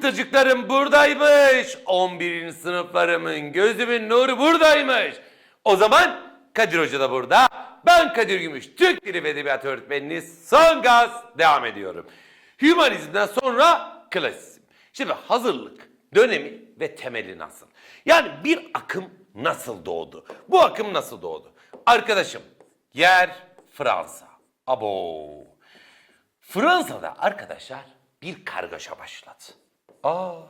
Pıtırcıklarım buradaymış. 11. sınıflarımın gözümün nuru buradaymış. O zaman Kadir Hoca da burada. Ben Kadir Gümüş, Türk Dili ve Edebiyatı öğretmeniniz. Son gaz devam ediyorum. Hümanizmden sonra klasizm. Şimdi hazırlık dönemi ve temeli nasıl? Yani bir akım nasıl doğdu? Bu akım nasıl doğdu? Arkadaşım yer Fransa. Abo. Fransa'da arkadaşlar bir kargaşa başladı. Aa.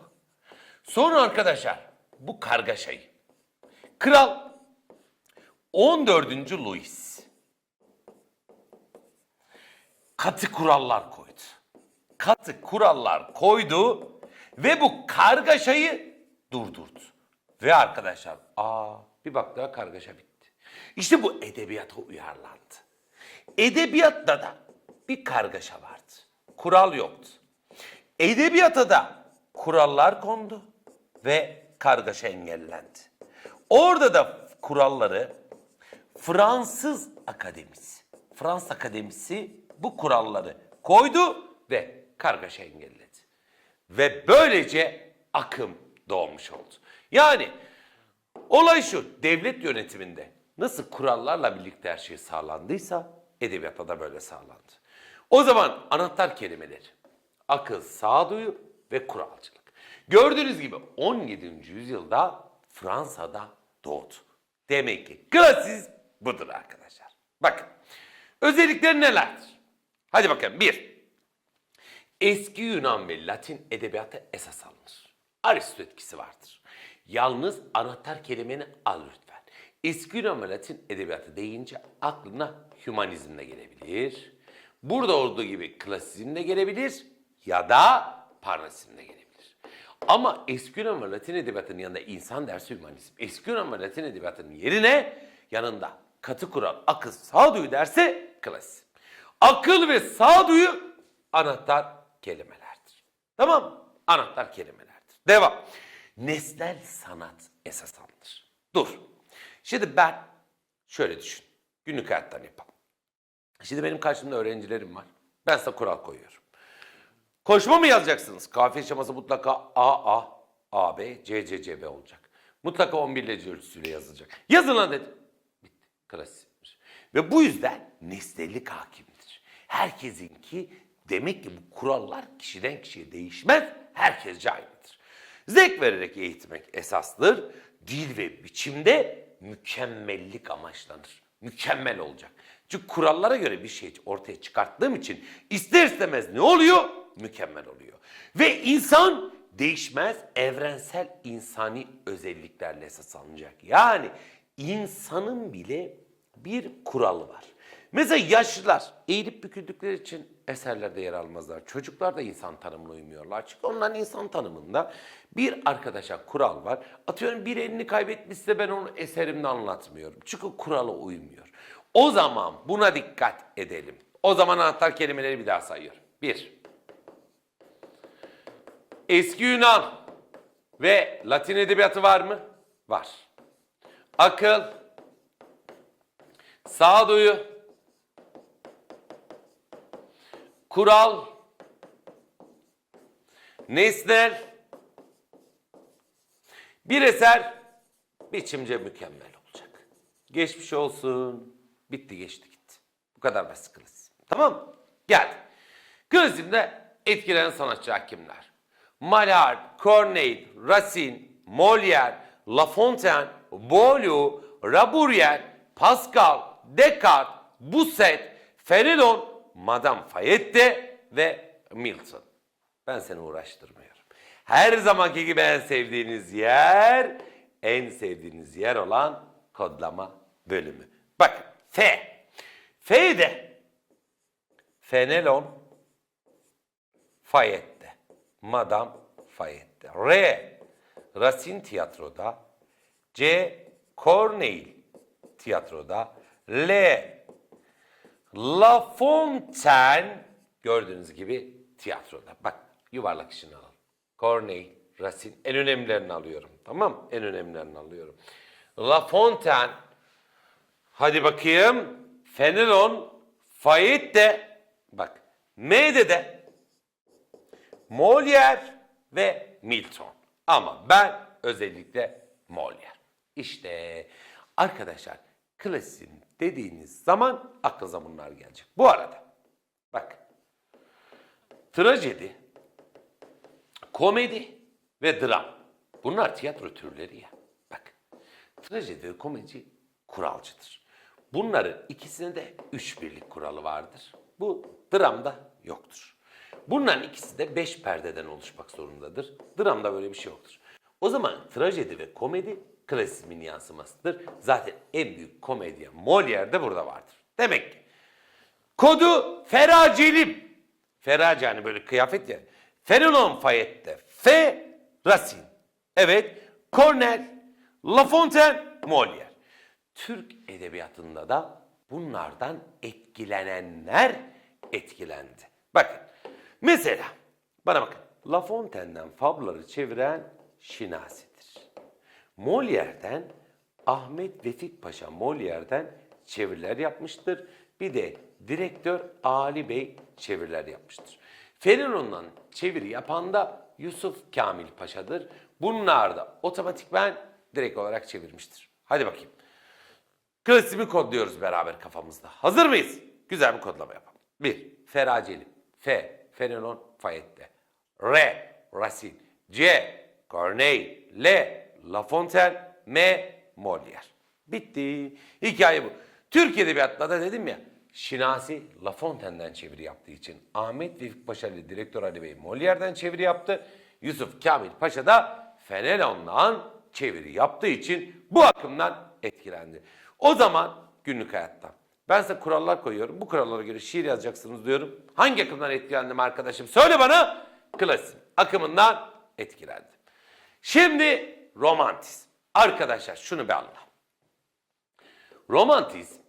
Sonra arkadaşlar bu kargaşayı Kral 14. Louis katı kurallar koydu. Katı kurallar koydu ve bu kargaşayı durdurdu. Ve arkadaşlar aa bir baktılar kargaşa bitti. İşte bu edebiyata uyarlandı. Edebiyatta da bir kargaşa vardı. Kural yoktu. Edebiyata da kurallar kondu ve kargaşa engellendi. Orada da kuralları Fransız Akademisi, Fransız Akademisi bu kuralları koydu ve kargaşa engelledi. Ve böylece akım doğmuş oldu. Yani olay şu, devlet yönetiminde nasıl kurallarla birlikte her şey sağlandıysa edebiyatta da böyle sağlandı. O zaman anahtar kelimeleri akıl, sağduyu ve kuralcılık. Gördüğünüz gibi 17. yüzyılda Fransa'da doğdu. Demek ki klasizm budur arkadaşlar. Bakın özellikleri nelerdir? Hadi bakalım. Bir, eski Yunan ve Latin edebiyatı esas alınır. Aristo etkisi vardır. Yalnız anahtar kelimeni al lütfen. Eski Yunan ve Latin edebiyatı deyince aklına hümanizm de gelebilir. Burada olduğu gibi klasizm de gelebilir ya da parnasizm de gelebilir. Ama eski Yunan ve Latin edebiyatının yanında insan dersi hümanizm. Eski Yunan ve Latin edebiyatının yerine yanında katı kural, akıl, sağduyu dersi klasizm. Akıl ve sağduyu anahtar kelimelerdir. Tamam mı? Anahtar kelimelerdir. Devam. Nesnel sanat esas alınır. Dur. Şimdi ben şöyle düşün. Günlük hayattan yapalım. Şimdi benim karşımda öğrencilerim var. Ben size kural koyuyorum. Koşma mı yazacaksınız? Kafiye şeması mutlaka A, A, A, B, C, C, C, B olacak. Mutlaka 11 derece ölçüsüyle yazılacak. Yazın lan dedim. Bitti. Klasiktir. Ve bu yüzden nesnellik hakimdir. Herkesinki demek ki bu kurallar kişiden kişiye değişmez. Herkesce aynıdır. Zevk vererek eğitmek esastır. Dil ve biçimde mükemmellik amaçlanır. Mükemmel olacak. Çünkü kurallara göre bir şey ortaya çıkarttığım için ister istemez ne oluyor? Mükemmel oluyor. Ve insan değişmez evrensel insani özelliklerle esas alınacak. Yani insanın bile bir kuralı var. Mesela yaşlılar eğilip büküldükleri için eserlerde yer almazlar. Çocuklar da insan tanımına uymuyorlar. Çünkü onların insan tanımında bir arkadaşa kural var. Atıyorum bir elini kaybetmişse ben onu eserimde anlatmıyorum. Çünkü kurala uymuyor. O zaman buna dikkat edelim. O zaman anahtar kelimeleri bir daha sayıyorum. Bir. Eski Yunan ve Latin edebiyatı var mı? Var. Akıl, sağduyu, kural, nesnel, bir eser biçimce mükemmel olacak. Geçmiş olsun. Bitti geçti gitti. Bu kadar basit klasizm. Tamam mı? Geldi. Klasizmde etkilenen sanatçılar kimler? Malard, Corneille, Racine, Molière, La Fontaine, Boileau, Raburier, Pascal, Descartes, Bousset, Fénelon, Madame Fayette ve Milton. Ben seni uğraştırmıyorum. Her zamanki gibi en sevdiğiniz yer, en sevdiğiniz yer olan kodlama bölümü. Bakın F. F de Fenelon Fayette. Madame Fayette. R. Racine tiyatroda. C. Corneille tiyatroda. L. La Fontaine gördüğünüz gibi tiyatroda. Bak yuvarlak işini alalım. Corneille, Racine en önemlilerini alıyorum. Tamam? En önemlilerini alıyorum. La Fontaine Hadi bakayım. Fenelon, Fayette bak M'de de Molière, ve Milton. Ama ben özellikle Molière. İşte arkadaşlar klasizm dediğiniz zaman aklınıza bunlar gelecek. Bu arada bak trajedi, komedi ve dram. Bunlar tiyatro türleri ya. Bak trajedi ve komedi kuralcıdır. Bunların ikisinde de üç birlik kuralı vardır. Bu dramda yoktur. Bunların ikisi de beş perdeden oluşmak zorundadır. Dramda böyle bir şey yoktur. O zaman trajedi ve komedi klasizmin yansımasıdır. Zaten en büyük komedyen Molière de burada vardır. Demek ki kodu feracilim. Feraci hani böyle kıyafet ya. Fenelon Fayette. Fe Racine. Evet. Cornell, La Fontaine, Molière. Türk edebiyatında da bunlardan etkilenenler etkilendi. Bakın mesela bana bakın La Fontaine'den fabları çeviren Şinasi'dir. Molière'den Ahmet Vefik Paşa Molière'den çeviriler yapmıştır. Bir de direktör Ali Bey çeviriler yapmıştır. Fenelon'dan çeviri yapan da Yusuf Kamil Paşa'dır. Bunlar da otomatikmen direkt olarak çevirmiştir. Hadi bakayım. Klasimi kodluyoruz beraber kafamızda. Hazır mıyız? Güzel bir kodlama yapalım. 1. Feraceli. F. Fenelon Fayette. R. Racine. C. Corneille. L. La Fontaine. M. Molière. Bitti. Hikaye bu. Türk Edebiyatı'nda da dedim ya, Şinasi La Fontaine'den çeviri yaptığı için Ahmet Vefik Paşa ile direktör Ali Bey Molière'den çeviri yaptı. Yusuf Kamil Paşa da Fenelon'dan çeviri yaptığı için bu akımdan etkilendi. O zaman günlük hayatta ben size kurallar koyuyorum. Bu kurallara göre şiir yazacaksınız diyorum. Hangi akımdan etkilendim arkadaşım? Söyle bana. Klasik akımından etkilendim. Şimdi romantizm. Arkadaşlar şunu bir anla. Romantizm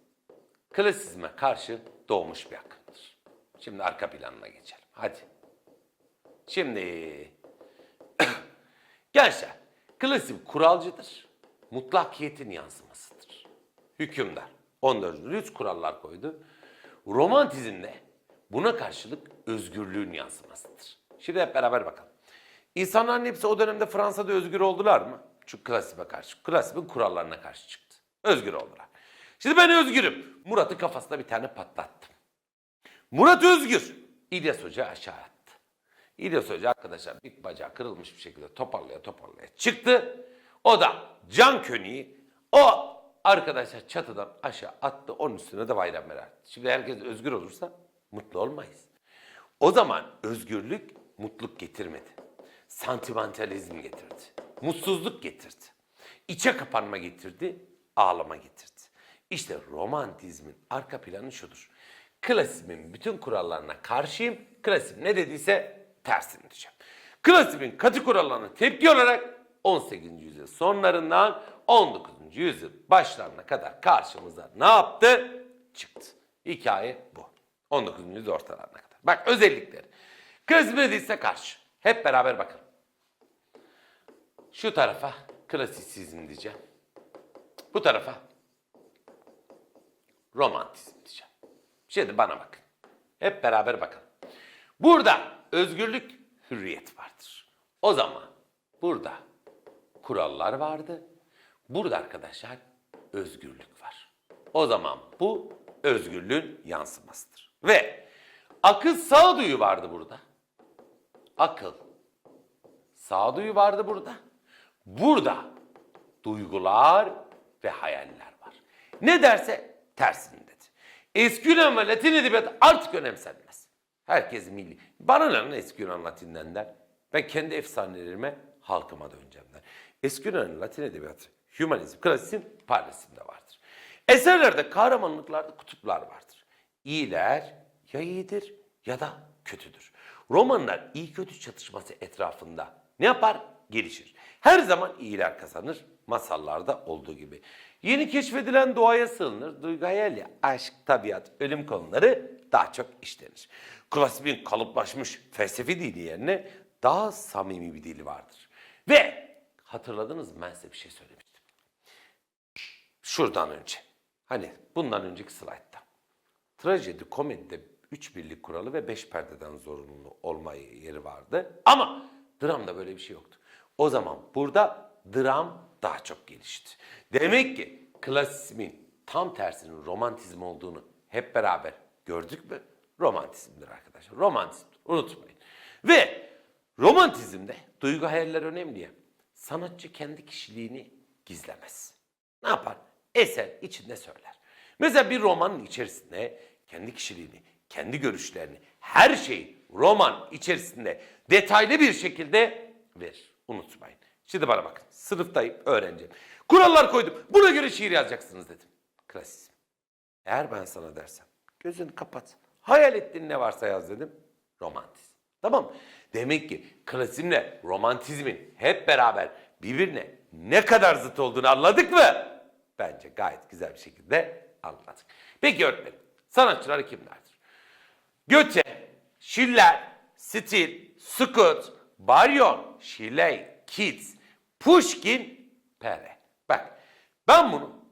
klasizme karşı doğmuş bir akımdır. Şimdi arka planına geçelim. Hadi. Şimdi gençler klasik kuralcıdır. Mutlakiyetin yansımasıdır. Hükümdar 14. yüz kurallar koydu. Romantizm de buna karşılık özgürlüğün yansımasıdır. Şimdi hep beraber bakalım. İnsanların hepsi o dönemde Fransa'da özgür oldular mı? Çünkü klasime karşı, klasimin kurallarına karşı çıktı. Özgür oldular. Şimdi ben özgürüm. Murat'ın kafasına bir tane patlattım. Murat Özgür. İlyas Hoca aşağı attı. İlyas Hoca arkadaşlar bir bacağı kırılmış bir şekilde toparlaya toparlaya çıktı. O da can köniği o arkadaşlar çatıdan aşağı attı. Onun üstüne de bayram verer. Şimdi herkes özgür olursa mutlu olmayız. O zaman özgürlük mutluluk getirmedi. Santimentalizm getirdi. Mutsuzluk getirdi. İçe kapanma getirdi, ağlama getirdi. İşte romantizmin arka planı şudur. Klasizmin bütün kurallarına karşıyım. Klasizm ne dediyse tersini diyeceğim. Klasizmin katı kurallarına tepki olarak 18. yüzyıl sonlarından 19. yüzyıl başlarına kadar karşımıza ne yaptı? Çıktı. Hikaye bu. 19. yüzyıl ortalarına kadar. Bak özellikleri. Dediyse karşı. Hep beraber bakın. Şu tarafa klasisizm diyeceğim. Bu tarafa romantizm diyeceğim. Şimdi bana bakın. Hep beraber bakın. Burada özgürlük, hürriyet vardır. O zaman burada kurallar vardı. Burada arkadaşlar özgürlük var. O zaman bu özgürlüğün yansımasıdır. Ve akıl sağduyu vardı burada. Akıl, sağduyu vardı burada. Burada duygular ve hayaller var. Ne derse tersini dedi. Eski Yunan ve Latin edebiyatı artık önemsenmez. Herkes milli. Bana ne eski Yunan Latin'den der. Ben kendi efsanelerime halkıma döneceğim der. Eski Yunan Latin edebiyatı, hümanizm, klasizm, paralizmde vardır. Eserlerde kahramanlıklarda kutuplar vardır. İyiler ya iyidir ya da kötüdür. Romanlar iyi kötü çatışması etrafında ne yapar? Gelişir. Her zaman iyiler kazanır. Masallarda olduğu gibi. Yeni keşfedilen doğaya sığınır. Duygu hayali, aşk, tabiat, ölüm konuları daha çok işlenir. Klasibin kalıplaşmış felsefi dili yerine daha samimi bir dili vardır. Ve hatırladınız mı ben size bir şey söylemiştim. Şuradan önce. Hani bundan önceki slaytta. Trajedi, komedide üç birlik kuralı ve beş perdeden zorunlu olma yeri vardı. Ama Dramda böyle bir şey yoktu. O zaman burada dram daha çok gelişti. Demek ki klasizmin tam tersinin romantizm olduğunu hep beraber gördük mü? Romantizmdir arkadaşlar. Romantizmdir. Unutmayın. Ve romantizmde duygu hayaller önemli ya. Sanatçı kendi kişiliğini gizlemez. Ne yapar? Eser içinde söyler. Mesela bir romanın içerisinde kendi kişiliğini, kendi görüşlerini, her şeyi roman içerisinde detaylı bir şekilde verir. Unutmayın. Şimdi bana bakın. Sınıftayım, öğreneceğim. Kurallar koydum. Buna göre şiir yazacaksınız dedim. Klasizm. Eğer ben sana dersem gözünü kapat. Hayal ettiğin ne varsa yaz dedim. Romantizm. Tamam mı? Demek ki klasizmle romantizmin hep beraber birbirine ne kadar zıt olduğunu anladık mı? Bence gayet güzel bir şekilde anladık. Peki öğretmenim, sanatçılar kimlerdir? Goethe, Schiller, Stil, Skut, Baryon, Shelley, Keats, Pushkin, Pere. Bak ben bunu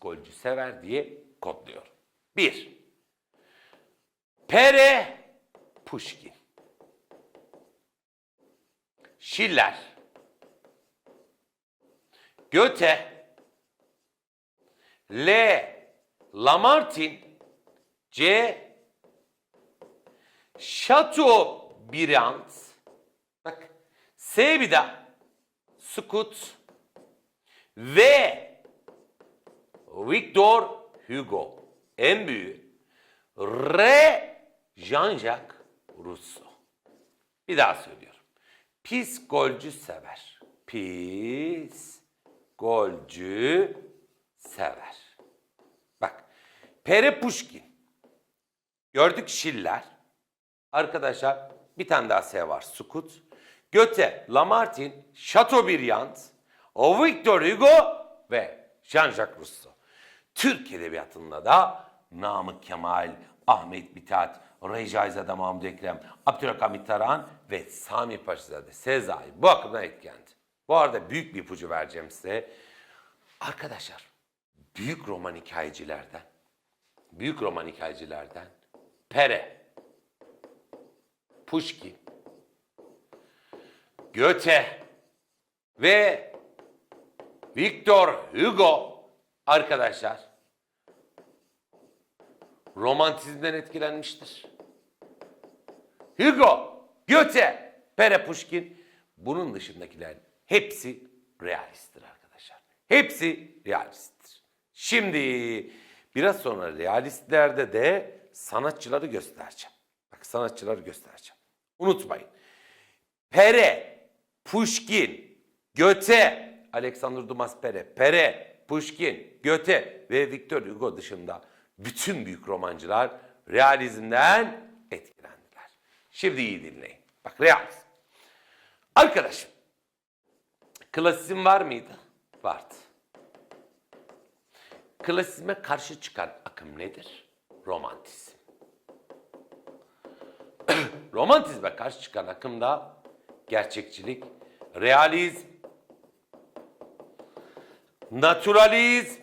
golcü sever diye kodluyorum. Bir, Pere, Pushkin. Schiller, Goethe, L. Lamartine, C. Chateaubriand, bak S bir daha, Skut ve Victor Hugo en büyüğü R. Jean-Jacques Rousseau. Bir daha söylüyorum. Pis golcü sever. Pis golcü sever. Bak. Pere Pushkin. Gördük Schiller. Arkadaşlar bir tane daha S var. Sukut. Goethe, Lamartine, Chateaubriand, Victor Hugo ve Jean-Jacques Rousseau. Türk Edebiyatı'nda da Namık Kemal, Ahmet Mithat, Recaizade Mahmud Ekrem, Abdülhamit Tarhan ve Sami Paşazade Sezai bu akımdan etkilendi. Bu arada büyük bir ipucu vereceğim size. Arkadaşlar büyük roman hikayecilerden, büyük roman hikayecilerden Pere, Pushkin, Goethe ve Victor Hugo arkadaşlar romantizmden etkilenmiştir. Hugo, Goethe, Pere Pushkin bunun dışındakiler hepsi realisttir arkadaşlar. Hepsi realisttir. Şimdi biraz sonra realistlerde de sanatçıları göstereceğim. Bak sanatçıları göstereceğim. Unutmayın. Pere, Pushkin, Goethe, Alexander Dumas Pere, Pere, Pushkin, Goethe ve Victor Hugo dışında bütün büyük romancılar realizmden etkilendiler. Şimdi iyi dinleyin. Bak realizm. Arkadaşım, klasizm var mıydı? Vardı. Klasizme karşı çıkan akım nedir? Romantizm. Romantizme karşı çıkan akım da gerçekçilik, realizm, naturalizm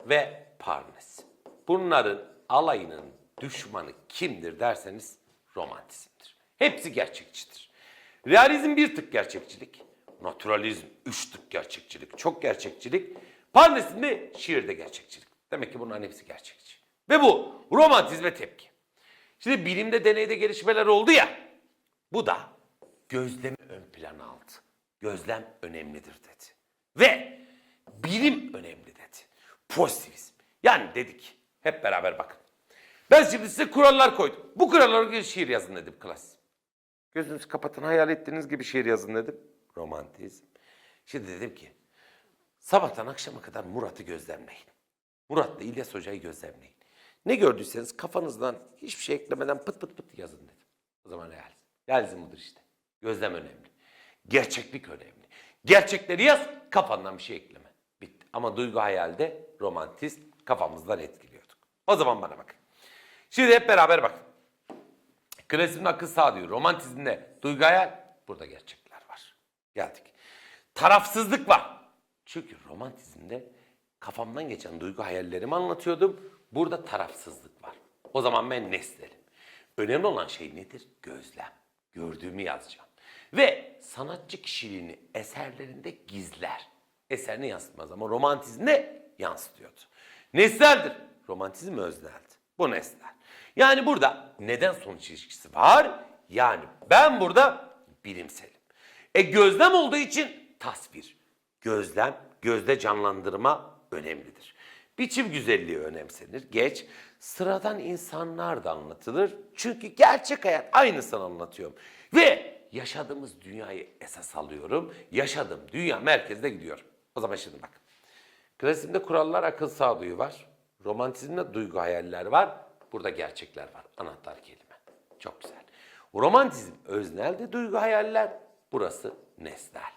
ve parnasizm. Bunların alayının düşmanı kimdir derseniz romantizmdir. Hepsi gerçekçidir. Realizm bir tık gerçekçilik, naturalizm üç tık gerçekçilik, çok gerçekçilik, parnasizm de şiirde gerçekçilik. Demek ki bunların hepsi gerçekçi. Ve bu romantizme tepki. Şimdi bilimde deneyde gelişmeler oldu ya. Bu da gözlemi ön plana aldı. Gözlem önemlidir dedi. Ve bilim önemli dedi. Pozitivizm. Yani dedik hep beraber bakın. Ben şimdi size kurallar koydum. Bu kurallara göre şiir yazın dedim klas. Gözünüzü kapatın hayal ettiğiniz gibi şiir yazın dedim. Romantizm. Şimdi dedim ki sabahtan akşama kadar Murat'ı gözlemleyin. Murat'la İlyas Hoca'yı gözlemleyin. Ne gördüyseniz kafanızdan hiçbir şey eklemeden pıt pıt pıt yazın dedim. O zaman realizm. Realizm budur işte. Gözlem önemli. Gerçeklik önemli. Gerçekleri yaz, kafandan bir şey ekleme. Bitti. Ama duygu hayalde romantist kafamızdan etkiliyorduk. O zaman bana bakın. Şimdi hep beraber bakın. Klasizmin akıl sağ diyor. Romantizmde duygu hayal, burada gerçekler var. Geldik. Tarafsızlık var. Çünkü romantizmde kafamdan geçen duygu hayallerimi anlatıyordum. Burada tarafsızlık var. O zaman ben nesnelim. Önemli olan şey nedir? Gözlem. Gördüğümü yazacağım. Ve sanatçı kişiliğini eserlerinde gizler. Eserini yansıtmaz ama romantizmde yansıtıyordu. Nesneldir. Romantizm özneldi. Bu nesnel. Yani burada neden sonuç ilişkisi var? Yani ben burada bilimselim. E gözlem olduğu için tasvir. Gözlem, gözde canlandırma önemlidir. Biçim güzelliği önemsenir. Geç. Sıradan insanlar da anlatılır. Çünkü gerçek hayat aynısını anlatıyorum. Ve yaşadığımız dünyayı esas alıyorum. Yaşadığım dünya merkezde gidiyorum. O zaman şimdi bak. Klasikte kurallar akıl sağduyu var. Romantizmde duygu hayaller var. Burada gerçekler var. Anahtar kelime. Çok güzel. Romantizm öznelde duygu hayaller. Burası nesnel.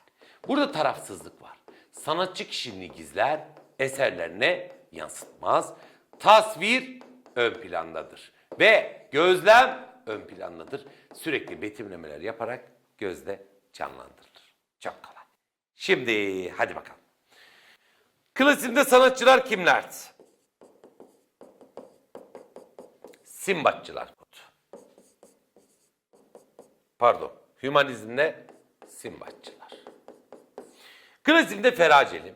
Burada tarafsızlık var. Sanatçı kişiliğini gizler, eserlerine yansıtmaz. Tasvir ön plandadır. Ve gözlem ön plandadır. Sürekli betimlemeler yaparak gözde canlandırılır. Çok kolay. Şimdi hadi bakalım. Klasikte sanatçılar kimlerdi? Simbatçılar. Pardon. Hümanizmde Simbatçılar. Klasikte Feraceli.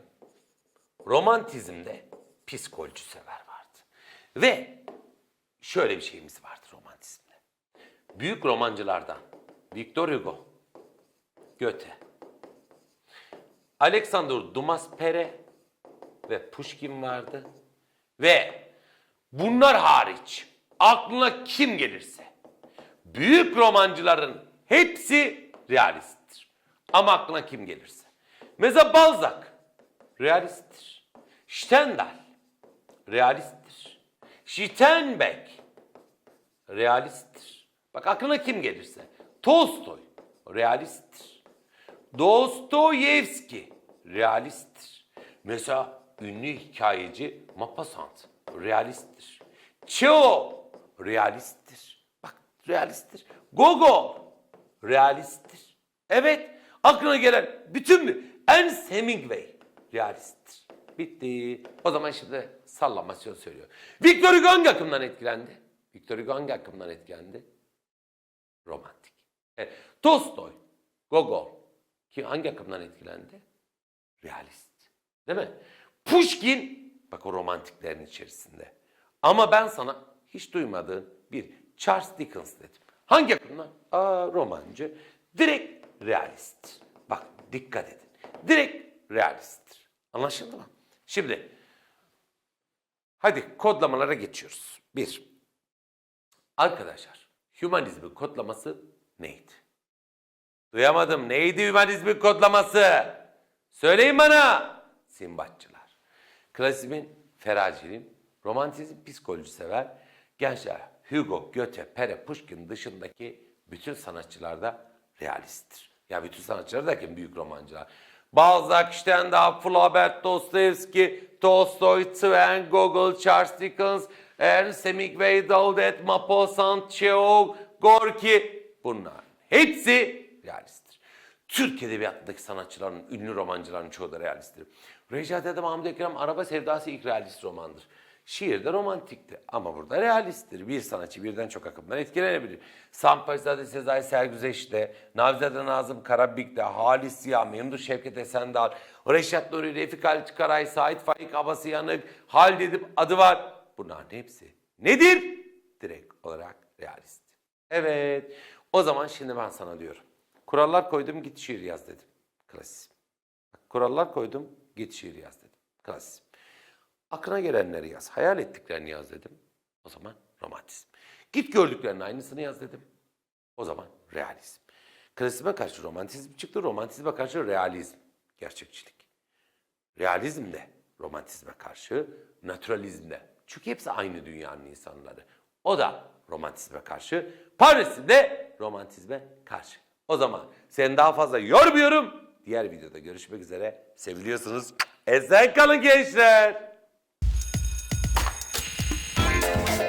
Romantizmde psikolojik sever vardı. Ve şöyle bir şeyimiz vardı romantizmde. Büyük romancılardan Victor Hugo, Goethe, Alexander Dumas Pere ve Pushkin vardı. Ve bunlar hariç aklına kim gelirse büyük romancıların hepsi realisttir. Ama aklına kim gelirse. Mesela Balzac realisttir. Stendhal realisttir. Steinbeck realisttir. Bak aklına kim gelirse. Tolstoy realisttir. Dostoyevski realisttir. Mesela ünlü hikayeci Maupassant realisttir. Çeo realisttir. Bak realisttir. Gogol realisttir. Evet aklına gelen bütün? Ernst Hemingway realisttir. Bitti. O zaman şimdi sallamasyon söylüyor. Victor Hugo hangi akımdan etkilendi? Victor Hugo hangi akımdan etkilendi? Romantik. Evet. Tolstoy, Gogol. Ki hangi akımdan etkilendi? Realist. Değil mi? Pushkin, bak o romantiklerin içerisinde. Ama ben sana hiç duymadığın bir Charles Dickens dedim. Hangi akımdan? Aa, romancı. Direkt realist. Bak dikkat edin. Direkt realisttir. Anlaşıldı mı? Şimdi hadi kodlamalara geçiyoruz. Bir, arkadaşlar hümanizmin kodlaması neydi? Duyamadım. Neydi hümanizmin kodlaması? Söyleyin bana. Simbatçılar. Klasizmin feraciliğin, romantizm psikoloji sever. Gençler Hugo, Goethe, Pere, Pushkin dışındaki bütün sanatçılarda realisttir. Ya bütün sanatçılar derken büyük romancılar. Balzac, Stendhal, Flaubert, Dostoyevski, Tolstoy, Twain, Gogol, Charles Dickens, Ernst Hemingway, Daudet, Maupassant, Chekhov, Gorki bunlar hepsi realisttir. Türk edebiyatındaki sanatçıların, ünlü romancıların çoğu da realisttir. Recat Ede Mahmut Ekrem Araba Sevdası ilk realist romandır. Şiirde romantikti ama burada realisttir. Bir sanatçı birden çok akımdan etkilenebilir. Sampaşzade Sezai Sergüzeş'te, Navzade Nazım Karabik'te, Halis Ziya, Memduh Şevket Esendal, Reşat Nuri, Refik Halit Karay, Sait Faik Abası Yanık, Halid Edip adı var. Bunların hepsi nedir? Direkt olarak realist. Evet. O zaman şimdi ben sana diyorum. Kurallar koydum git şiir yaz dedim. Klasik. Kurallar koydum git şiir yaz dedim. Klasik. Aklına gelenleri yaz. Hayal ettiklerini yaz dedim. O zaman romantizm. Git gördüklerinin aynısını yaz dedim. O zaman realizm. Klasizme karşı romantizm çıktı. Romantizme karşı realizm. Gerçekçilik. Realizm de romantizme karşı, naturalizm de. Çünkü hepsi aynı dünyanın insanları. O da romantizme karşı, Paris'in de romantizme karşı. O zaman seni daha fazla yormuyorum. Diğer videoda görüşmek üzere. Seviliyorsunuz. Esen kalın gençler. Bye.